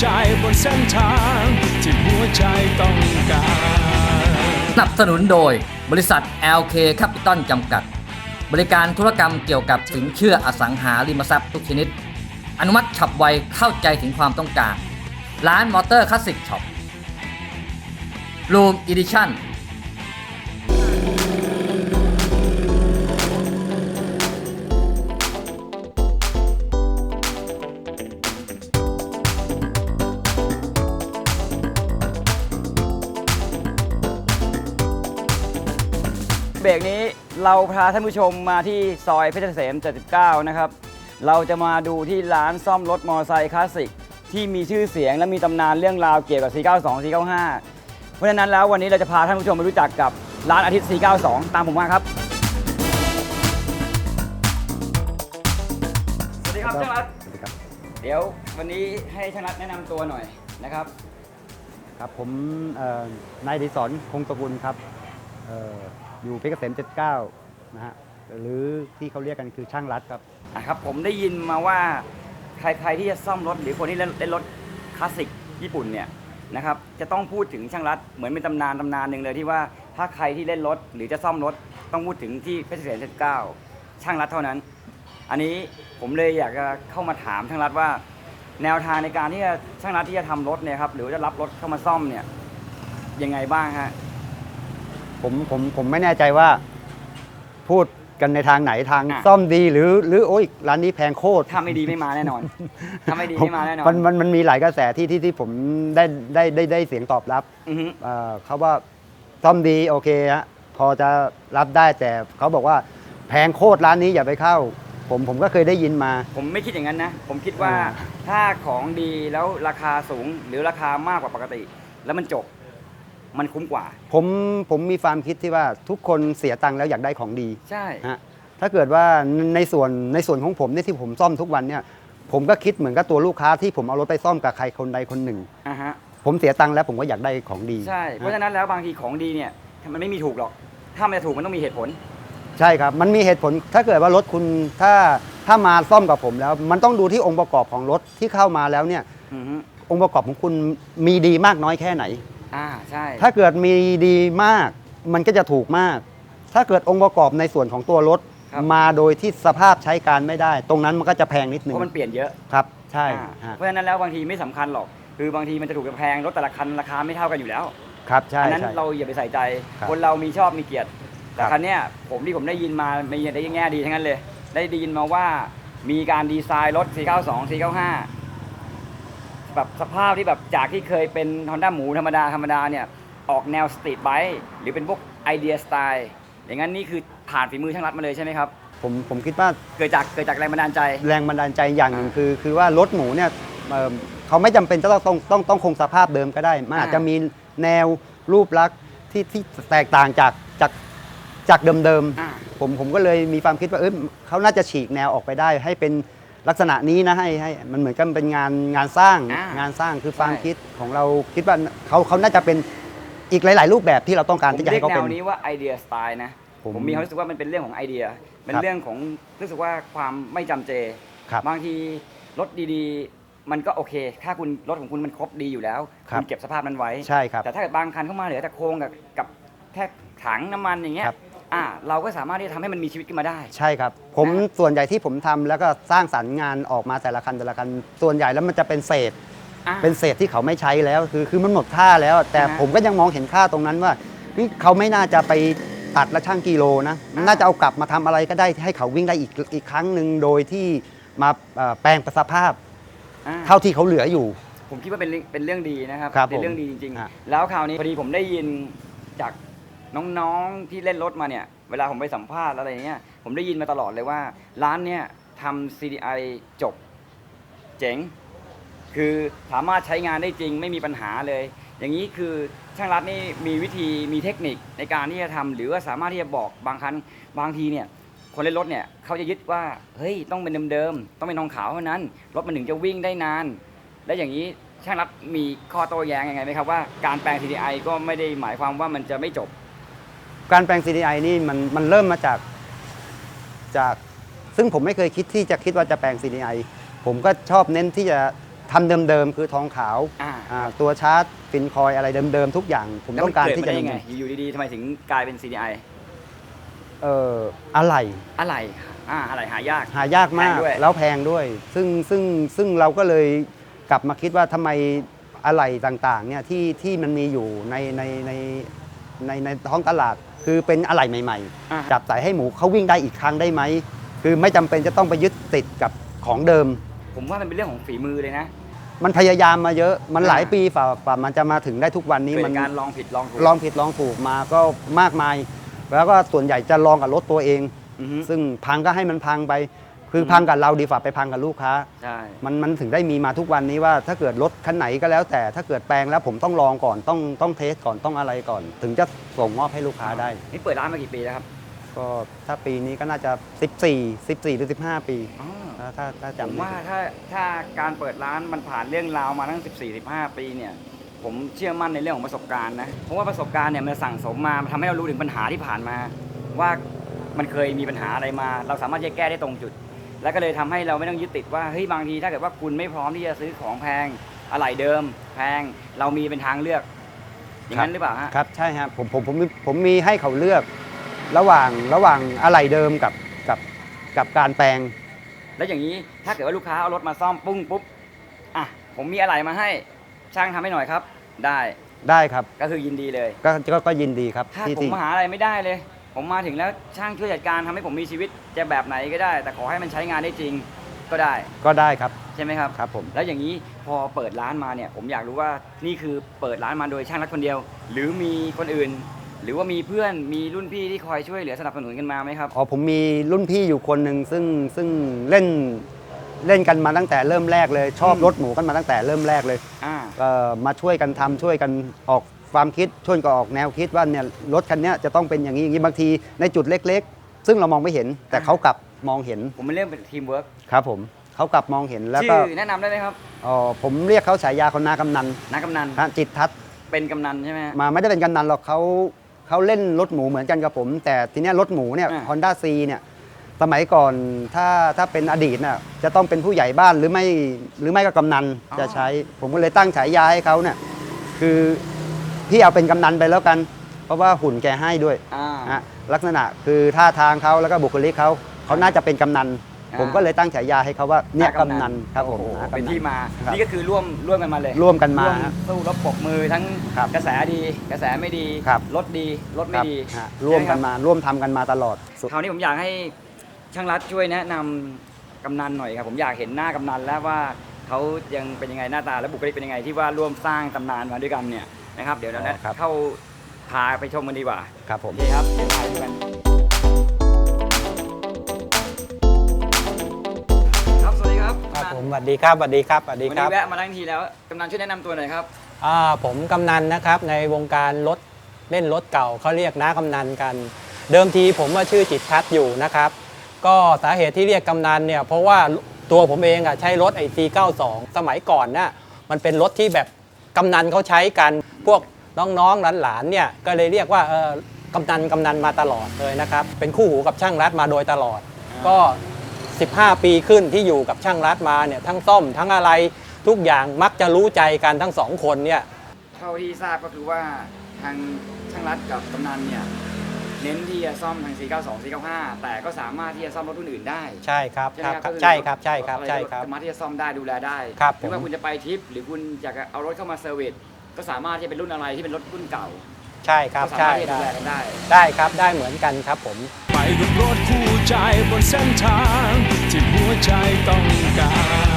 ใจบนเส้นทาง ที่หัวใจต้องการสนับสนุนโดยบริษัท LK Capital จำกัด บริการธุรกรรมเกี่ยวกับสินเชื่ออสังหาริมทรัพย์ทุกชนิด อนุมัติฉับไวเข้าใจถึงความต้องการ ร้านมอเตอร์คลาสสิกช็อปรูมอีดิชั่น เบรกนี้เราพาท่านผู้ชมมาที่ซอยเพชรเกษม 79 นะครับ เราจะมาดูที่ร้านซ่อมรถมอเตอร์ไซค์คลาสสิกที่มีชื่อเสียงและมีตำนานเรื่องราวเกี่ยวกับ 492 495 เพราะฉะนั้นแล้ววันนี้เราจะพาท่านผู้ชมไปรู้จักกับร้านอาทิตย์ 492 ตามผมมาครับ สวัสดีครับช่างรัฐสวัสดีครับ เดี๋ยววันนี้ให้ช่างรัฐแนะนำตัวหน่อยนะครับ ครับผมเอ่อนายดิศรคงตระกุลครับเอ่อ อยู่เพชรเกษม79 นะฮะ หรือที่เขาเรียกกันคือช่างรัดครับอะครับผมได้ยินมาว่าใครๆที่จะซ่อมรถหรือคนที่เล่นเล่นรถคลาสสิกญี่ปุ่นเนี่ยนะครับจะต้องพูดถึงช่างรัดเหมือนเป็นตำนานตำนานหนึ่งเลยที่ว่าถ้าใครที่เล่นรถหรือจะซ่อมรถต้องพูดถึงที่เพชรเกษม79 ช่างรัดเท่านั้น อันนี้ผมเลยอยากจะเข้ามาถามช่างรัดว่า แนวทางในการที่จะช่างรัดที่จะทำรถเนี่ยครับหรือจะรับรถเข้ามาซ่อมเนี่ยยังไงบ้างฮะ ผมผมผมไม่แน่ใจว่า พูดกันในทางไหนทางอะ ซ่อมดีหรือ หรือโอ้ยร้านนี้แพงโคตรถ้าไม่ดีไม่มาแน่นอน ถ้าไม่ดีผมไม่มาแน่นอนมันมันมันมีหลายกระแสที่ที่ที่ผมได้ได้ได้ได้เสียงตอบรับอือฮึเอ่อเขาว่าซ่อมดีโอเคฮะพอจะรับได้แต่เขาบอกว่าแพงโคตรร้านนี้อย่าไปเข้า ผมผมก็เคยได้ยินมา ผมไม่คิดอย่างนั้นนะ ผมคิดว่าอ่า ถ้าของดีแล้วราคาสูงหรือราคามากกว่าปกติ แล้วมันจบ มันคุ้มกว่า ผมผมมีความคิดที่ว่าทุกคนเสียตังค์แล้วอยากได้ของดีใช่ ฮะถ้าเกิดว่าในส่วนในส่วนของผมเนี่ยที่ผมซ่อมทุกวันเนี่ยผมก็คิดเหมือนกับตัวลูกค้าที่ผมเอารถไปซ่อมกับใครคนใดคนหนึ่ง อ่าฮะ ผมเสียตังค์แล้วผมก็อยากได้ของดีใช่ เพราะฉะนั้นแล้วบางทีของดีเนี่ยมันไม่มีถูกหรอก ถ้ามันจะถูกมันต้องมีเหตุผล ใช่ครับมันมีเหตุผลถ้าเกิดว่ารถคุณถ้าถ้ามาซ่อมกับผมแล้ว มันต้องดูที่องค์ประกอบของรถที่เข้ามาแล้วเนี่ย อือฮึองค์ประกอบของคุณมีดีมากน้อยแค่ไหน อ่าใช่ถ้าเกิดมีดีมากมันก็จะถูกมาก ถ้าเกิดองค์ประกอบในส่วนของตัวรถ มาโดยที่สภาพใช้การไม่ได้ ตรงนั้นมันก็จะแพงนิดเพนึงราะมันเปลี่ยนเยอะครับ ใช่อ่าฮะเพราะฉะนั้นแล้วบางทีไม่สำคัญหรอก คือบางทีมันจะถูกกับแพงรถแต่ละคันราคาไม่เท่ากันอยู่แล้ว ครับใช่อันั้นใช่เราอย่าไปใส่ใจครับคนเรามีชอบมีเกลียดแต่ครับคันเนี้ยผมที่ผมได้ยินมามีได้แง่ดีทั้งนั้นเลย ได้ยินมาว่ามีการดีไซน์รถ 492 495 แบบสภาพที่แบบจากที่เคยเป็น Honda หมูธรรมดาธรรมดาเนี่ยออกแนวสตรีทไบค์หรือเป็นพวกไอเดียสไตล์อย่างนั้นนี่คือผ่านฝีมือช่างรัดมาเลยใช่ไหมครับ ผมผมคิดว่าเกิดจากเกิดจากแรงบันดาลใจ แรงบันดาลใจอย่างหนึ่งอ่าคือ คือว่ารถหมูเนี่ยเอ่อเขาไม่จำเป็นจะต้องต้องต้องต้องคงสภาพเดิมก็ได้ มันอาจอ่าจะมีแนวรูปลักษณ์ที่ที่แตกต่างจากจากจากเดิมอ่า ๆผมผมก็เลยมีความคิดว่าเออเขาน่าจะฉีกแนวออกไปได้ให้เป็น ลักษณะนี้นะให้ให้มันเหมือนกับเป็นงานงานสร้างอ่างานสร้างคือความใช่ คิดของเราคิดว่าเขาเขาน่าจะเป็นอีกหลาย ๆ รูปแบบที่เราต้องการผมที่จะเรีให้ยกเขาแนเป็น วนี้ว่าไอเดียสไตล์นะผมผมมีความรู้สึกว่ามันเป็นเรื่องของไอเดีย เป็นครับเรื่องของรู้สึกว่าความไม่จำเจครับบางทีรถดีๆ มันก็โอเค ถ้าคุณรถของคุณมันครบดีอยู่แล้วครับ ณเก็บสภาพนั้นไว้ ใช่ครับ แต่ถ้าเกิดบางคันเข้ามาเหลือแต่โครงกับกับแค่ถังน้ำมันอย่างเงี้ย ครับ อ่าเราก็สามารถที่จะทำให้มันมีชีวิตขึ้นมาได้ ใช่ครับ ผมนะส่วนใหญ่ที่ผมทำแล้วก็สร้างสรรค์งานออกมาแต่ละคันแต่ละคัน ส่วนใหญ่แล้วมันจะเป็นเศษ อ่าเป็นเศษที่เขาไม่ใช้แล้วคือคือมันหมดค่าแล้ว แต่อ่าฮะผมก็ยังมองเห็นค่าตรงนั้นว่านี่เขาไม่น่าจะไปตัดและช่างกิโลนะ อ่า น่าจะเอากลับมาทำอะไรก็ได้ให้เขาวิ่งได้อีกอีกครั้งหนึ่งโดยที่มาเอ่อแปลงสภาพ อ่าเท่าที่เขาเหลืออยู่ ผมคิดว่าเป็นเรื่องเป็นเรื่องดีนะครับครับเป็นเรื่องผมดีจริงอะ ๆ แล้วคราวนี้พอดีผมได้ยินจาก น้องๆที่เล่นรถมาเนี่ย เวลาผมไปสัมภาษณ์อะไรเงี้ย ผมได้ยินมาตลอดเลยว่า ร้านเนี่ยทำ CDI จบเจ๋ง คือสามารถใช้งานได้จริงไม่มีปัญหาเลย อย่างนี้คือช่างรัฐนี่มีวิธีมีเทคนิคในการที่จะทำหรือว่าสามารถที่จะบอกบางครั้งบางทีเนี่ยคนเล่นรถเนี่ยเขาจะยึดว่าเฮ้ยต้องเป็นเดิมๆต้องเป็นทองขาวเท่านั้น รถมันถึงจะวิ่งได้นาน และอย่างนี้ช่างรัฐมีข้อโต้แย้งยังไงไหมครับว่าการแปลง CDI ก็ไม่ได้หมายความว่ามันจะไม่จบ การแปลง CDI นี่มันมันเริ่มมาจากจากซึ่งผมไม่เคยคิดที่จะคิดว่าจะแปลง CDI ผมก็ชอบเน้นที่จะทำเดิมๆ คือทองขาวอ่า อ่าตัวชาร์จฟินคอยอะไรเดิมๆ ทุกอย่าง ผมแล้วต้มัอนงการเกิดที่มาจะได้ยังไง อยู่ดีๆทำไมถึงกลายเป็น CDI เอ่ออะไร อะไรอ่าอะไรหายาก หายากมากแพงด้วย แล้วแพงด้วย ซึ่งซึ่งซึ่งเราก็เลยกลับมาคิดว่าทำไมอะไรต่างๆเนี่ยที่ที่มันมีอยู่ในในในในในท้องตลาด คือเป็นอะไรใหม่อ่า ๆ จับใส่ให้หมูเขาวิ่งได้อีกครั้งได้ไหม คือไม่จำเป็นจะต้องไปยึดติดกับของเดิม ผมว่ามันเป็นเรื่องของฝีมือเลยนะมันพยายามมาเยอะ มันอ่าหลายปีฝ่ากว่ามันจะมาถึงได้ทุกวันนี้เกิมัดนการลองผิดลองถูกลองผิดลองถูกมาก็มากมาย แล้วก็ส่วนใหญ่จะลองกับรถตัวเอง อือฮึซึ่งพังก็ให้มันพังไป คืออมพังกับเราดีกว่าไปพังกับลูกค้า ใช่ มันมันถึงได้มีมาทุกวันนี้ว่าถ้าเกิดรถคันไหนก็แล้วแต่ถ้าเกิดแปลงแล้วผมต้องลองก่อนต้องต้องเทสก่อนต้องอะไรก่อน ถึงจะส่งมอบให้ลูกค้าได้ นี่เปิดร้านมากี่ปีแล้วครับก็ถ้าปีนี้ก็น่าจะ 14 14 หรือ 15 ปี อ๋อถ้าถ้าถ้าผมจำไม่ว่าผิดถ้าถ้าการเปิดร้านมันผ่านเรื่องราวมาตั้ง 14 15 ปีเนี่ย ผมเชื่อมั่นในเรื่องของประสบการณ์นะ เพราะว่าประสบการณ์เนี่ยมันสั่งสมมามันทำให้เรารู้ถึงปัญหาที่ผ่านมา ว่ามันเคยมีปัญหาอะไรมา เราสามารถจะแก้ได้ตรงจุด แล้วก็เลยทำให้เราไม่ต้องยึดติดว่าเฮ้ยบางทีถ้าเกิดว่าคุณไม่พร้อมที่จะซื้อของแพงอะไหล่เดิม แพงเรามีเป็นทางเลือก อย่างนั้นหรือเปล่าฮะครับใช่ครับผมผมผมมีผมมีให้เขาเลือกระหว่างระหว่างอะไรเดิมกับกับกับการแปลง แล้วอย่างนี้ถ้าเกิดว่าลูกค้าเอารถมาซ่อมปุ้งปุ๊บอะผมมีอะไรมาให้ช่างทำให้หน่อยครับ ได้ได้ครับก็คือยินดีเลย ก็ก็ก็ยินดีครับถ้าที่ผมที่หาอะไรไม่ได้เลย ผมมาถึงแล้วช่างช่วยจัดการทำให้ผมมีชีวิตจะแบบไหนก็ได้ แต่ขอให้มันใช้งานได้จริงก็ได้ก็ได้ครับใช่ไหมครับ ครับผมแล้วอย่างนี้พอเปิดร้านมาเนี่ย ผมอยากรู้ว่านี่คือเปิดร้านมาโดยช่างรักคนเดียว หรือมีคนอื่น หรือว่ามีเพื่อนมีรุ่นพี่ที่คอยช่วยเหลือสนับสนุนกันมาไหมครับ อ๋อผมมีรุ่นพี่อยู่คนหนึ่งซึ่งซึ่งเล่นเล่นกันมาตั้งแต่เริ่มแรกเลย ชอบอืมรถหมูกันมาตั้งแต่เริ่มแรกเลยอ่า ก็มาช่วยกันทำช่วยกันออก ความคิดช่วยกันออกแนวคิดว่าเนี่ยรถคันเนี้ยจะต้องเป็นอย่างนี้อย่างนี้บางทีในจุดเล็ก ๆ ซึ่งเรามองไม่เห็นแต่เขากลับมองเห็นผมเป็นเรื่องเป็นทีมเวิร์กครับผมเขากลับมองเห็นแล้วชื่ก็อแนะนำได้ไหมครับอ๋อผมเรียกเขาฉายาเขานากำนันนักกำนันฮะจิตทัศน์เป็นกำนันใช่ไหมฮะมาไม่ได้เป็นกำนันหรอกเขาเขาเล่นรถหมูเหมือนกันกับผม แต่ทีเนี้ยรถหมูเนี่ยอ่า ฮอนด้าซีเนี่ยสมัยก่อนถ้าถ้าเป็นอดีตน่ะจะต้องเป็นผู้ใหญ่บ้านหรือไม่หรือไม่ก็กำนันจะใช้ ผมก็เลยตั้งฉายาให้เขาเนี่ยคือ พี่เอาเป็นกำนันไปแล้วกัน เพราะว่าหุ่นแกให้ด้วยอ่า ฮะลักษณะคือท่าทางเขาแล้วก็บุคลิกเขาเขาน่าจะเป็นกำนัน อ่า ผมก็เลยตั้งฉายาให้เขาว่าเนี่ยากำนันครับผมโอ้โหอ่ากำนันเป็นที่มาครับนี่ก็คือร่วมร่วมกันมาเลยร่วมกันมาร่วฮะ สู้รบปรบมือทั้งครับกระแสดีกระแสไม่ดีครับ รถดีรถคไม่รับดีฮะร่วมกันใช่ไหมาร่วมทำกันมาตลอดสุด คราวนี้ผมอยากให้ช่างรัฐช่วยแนะนำกำนันหน่อยครับ ผมอยากเห็นหน้ากำนันแล้วว่าเขายังเป็นยังไงหน้าตาและบุคลิกเป็นยังไงที่ว่าร่วมสร้างตำนานมาด้วยกันเนี่ย นะครับ เดี๋ยวเราอ๋อครับ เข้าพาไปชมกันดีกว่า ครับผมโอเคครับเดี๋ยวพาไปดูกันครับ สวัสดีครับครับผมสวัสดีครับสวัสดีครับสวัสดีวันครันี้บแวะมาทั้งทีแล้วกำนันช่วยแนะนำตัวหน่อยครับ อ่าผมกำนันนะครับในวงการรถเล่นรถเก่าเขาเรียกน้ากำนันกัน เดิมทีผมว่าชื่อจิตทัศน์อยู่นะครับ ก็สาเหตุที่เรียกกำนันเนี่ยเพราะว่าตัวผมเองอะใช้รถไอซี92สมัยก่อนน่ะมันเป็นรถที่แบบ กำนันเขาใช้กันพวกน้องๆหลานๆเนี่ยก็เลยเรียกว่าเออกำนันกำนันมาตลอดเลยนะครับ เป็นคู่หูกับช่างรัดมาโดยตลอด ก็ 15 ปีขึ้นที่อยู่กับช่างรัดมาเนี่ยทั้งซ่อมทั้งอะไรทุกอย่างมักจะรู้ใจกันทั้งสองคนเนี่ย เท่าที่ทราบก็คือว่าทางช่างรัฐกับกำนันเนี่ย เน้นที่จะซ่อมทาง 492 495 แต่ก็สามารถที่จะซ่อมรถรุ่นอื่นได้ใช่ครับใช่ครับใช่ครับใช่ครับใช่ครับ สามารถที่จะซ่อมได้ดูแลได้ครับผม ไม่ว่าคุณจะไปทริป หรือคุณอยากจะเอารถเข้ามาเซอร์วิสก็สามารถที่จะเป็นรุ่นอะไรที่เป็นรถรุ่นเก่าใช่ครับใช่ได้ได้ ได้ครับได้เหมือนกันครับผม ไปกับรถคู่ใจบนเส้นทาง ที่หัวใจต้องการ